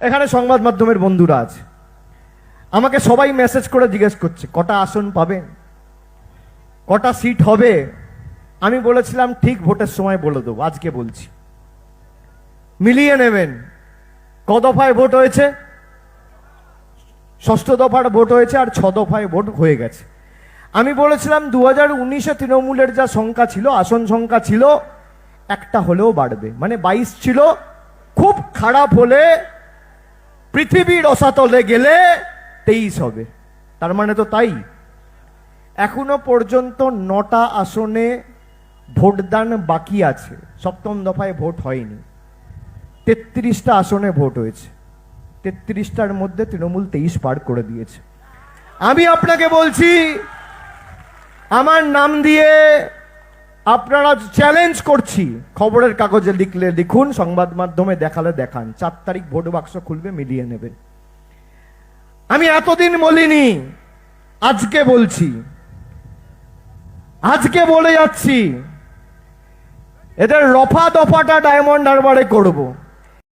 এখানে সংবাদ মাধ্যমের বন্ধুরা আছে। আমাকে সবাই মেসেজ করে জিজ্ঞেস করছে, কটা আসন পাবেন? কটা সিট হবে? আমি বলেছিলাম, ঠিক ভোটের সময় বলে দেবো, আজকে বলছি। মিলিয়ে নেবেন। ক দফায় ভোট হয়েছে? ষষ্ঠ দফার ভোট হয়েছে আর ছ দফায় ভোট হয়ে গেছে। আমি বলেছিলাম দু হাজার উনিশে তৃণমূলের যা সংখ্যা ছিল, আসন সংখ্যা ছিল, একটা হলেও বাড়বে। মানে বাইশ ছিল, খুব খারাপ হলে পৃথিবীর অসাতলে গেলে তেইশ হবে। তার মানে তো তাই। এখনও পর্যন্ত নটা আসনে ভোটদান বাকি আছে। সপ্তম দফায় ভোট হয়নি। তেত্রিশটা আসনে ভোট হয়েছে। তেত্রিশটার মধ্যে তৃণমূল তেইশ পার করে দিয়েছে। আমি আপনাকে বলছি, আমার নাম দিয়ে আপনারা চ্যালেঞ্জ করছি, খবরের কাগজে লিখলে লিখুন, সংবাদ মাধ্যমে দেখালে দেখান। চার তারিখ ভোট বাক্স খুলবে, মিলিয়ে নেবেন আমি এতদিন বলিনি, আজকে বলছি। আজকে বলে যাচ্ছি, এদের রফা দফাটা ডায়মন্ড হারবারে করব।